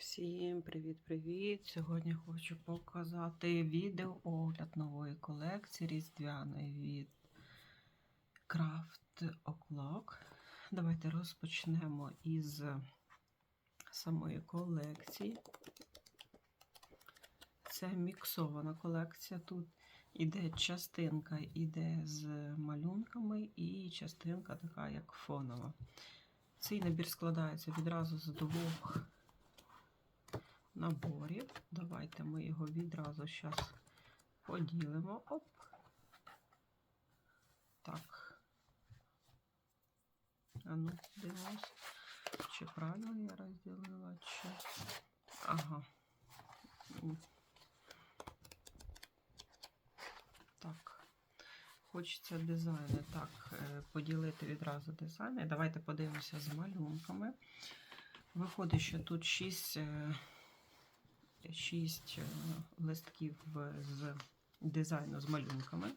Всім привіт-привіт! Сьогодні хочу показати відео огляд нової колекції різдвяної від Craft O'Clock. Давайте розпочнемо із самої колекції. Це міксована колекція. Тут іде частинка іде з малюнками, і частинка така, як фонова. Цей набір складається відразу з двох наборів. Давайте ми його відразу зараз поділимо. Оп. Так. А ну, дивимось, чи правильно я розділила, чи. Ага. Так. Хочеться дизайни так е, поділити відразу дизайни. Давайте подивимося з малюнками. Виходить, що тут 6 6 листків з дизайну з малюнками.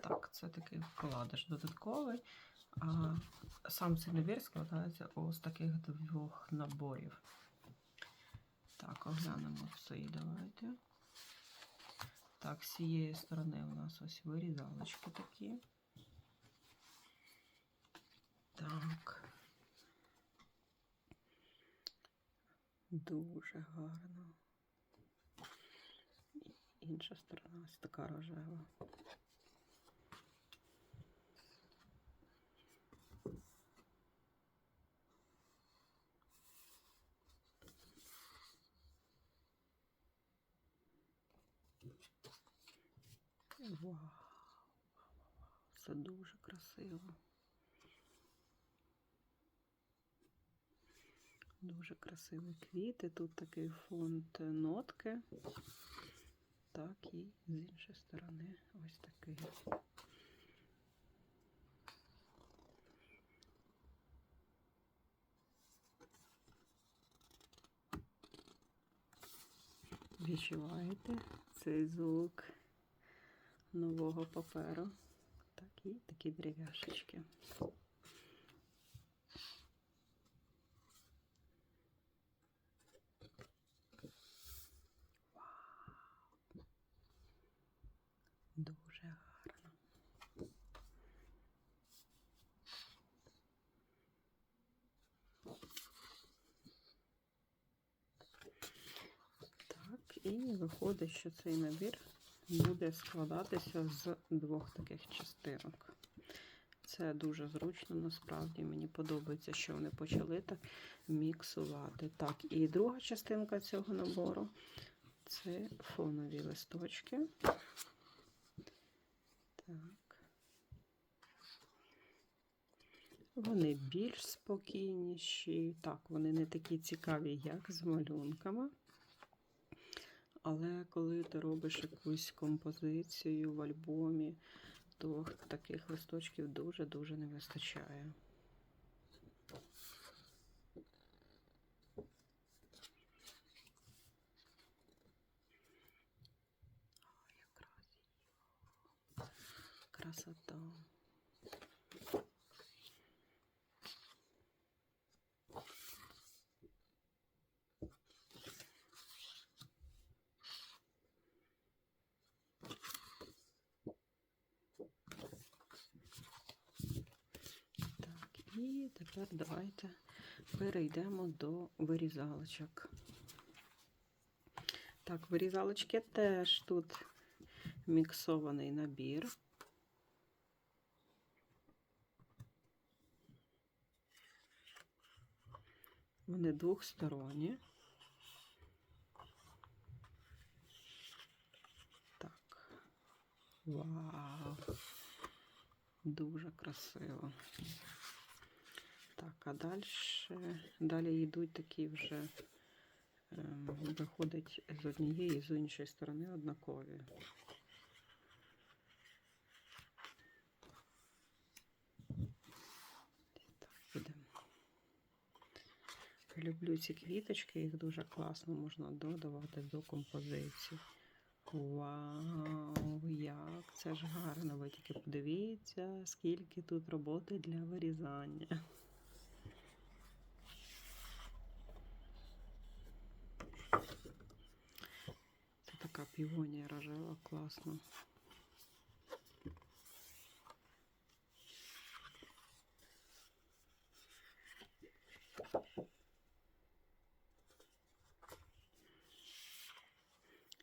Так, це такий вкладиш додатковий. А сам цей набір складається ось таких двох наборів. Так, оглянемо цей, давайте. Так, з цієї сторони у нас ось вирізалочки такі. Так. Дуже гарно. Інша сторона ось така рожева. Вау! Це дуже красиво. Дуже красиві квіти. Тут такий фонд нотки. Так, і з іншої сторони ось такий. Відчуваєте цей звук нового паперу. Так, і такі дерев'яшечки. Дуже гарно. Так, і виходить, що цей набір буде складатися з двох таких частинок. Це дуже зручно, насправді мені подобається, що вони почали так міксувати. Так, і друга частинка цього набору це фонові листочки. Так. Вони більш спокійніші. Так, вони не такі цікаві, як з малюнками. Але коли ти робиш якусь композицію в альбомі, то таких листочків дуже-дуже не вистачає. Красота. Так, і тепер давайте перейдемо до вирізалочок. Так, вирізалочки теж тут міксований набір. Вони двохсторонні. Так. Вау. Дуже красиво. Так, а далі, далі йдуть такі вже, ем, виходить з однієї і з іншої сторони однакові. Так. Люблю ці квіточки, їх дуже класно можна додавати до композиції. Вау, як це ж гарно! Ви тільки подивіться, скільки тут роботи для вирізання. Півонія рожева, класно.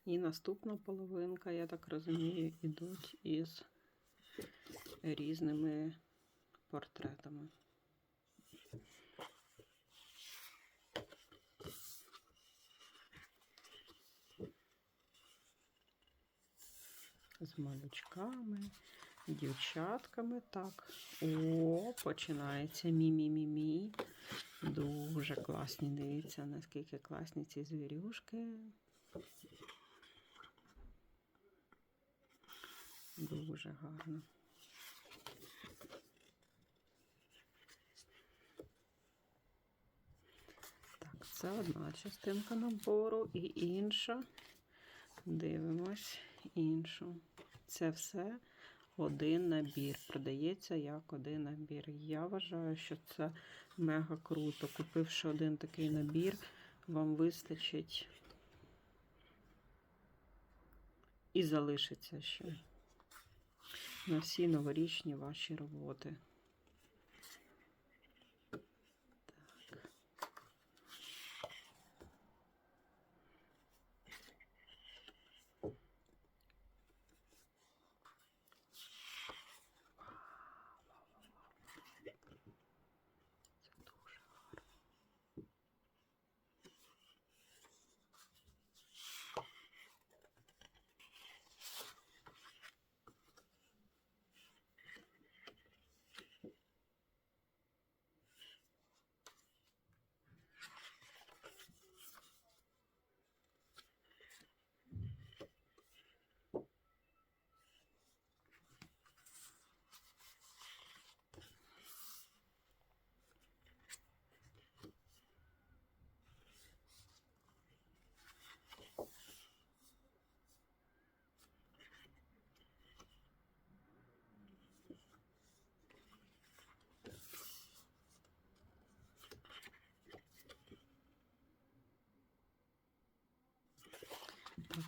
І наступна половинка, я так розумію, ідуть із різними портретами. З малючками, дівчатками. Так. О, починається мі-мі-мі-мі. Дуже класні. Дивіться, наскільки класні ці звірюшки. Дуже гарно. Так, це одна частинка набору і інша. Дивимось іншу. Це все один набір. Продається як один набір. Я вважаю, що це мега круто. Купивши один такий набір, вам вистачить і залишиться ще на всі новорічні ваші роботи.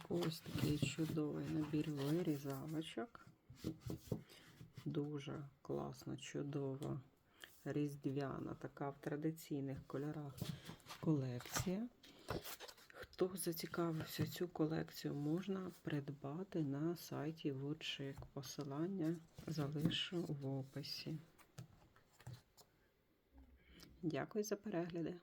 Ось такий чудовий набір вирізавочок. Дуже класна, чудова, різдвяна, така в традиційних кольорах колекція. Хто зацікавився цю колекцію, можна придбати на сайті Woodchick. Посилання залишу в описі. Дякую за перегляди.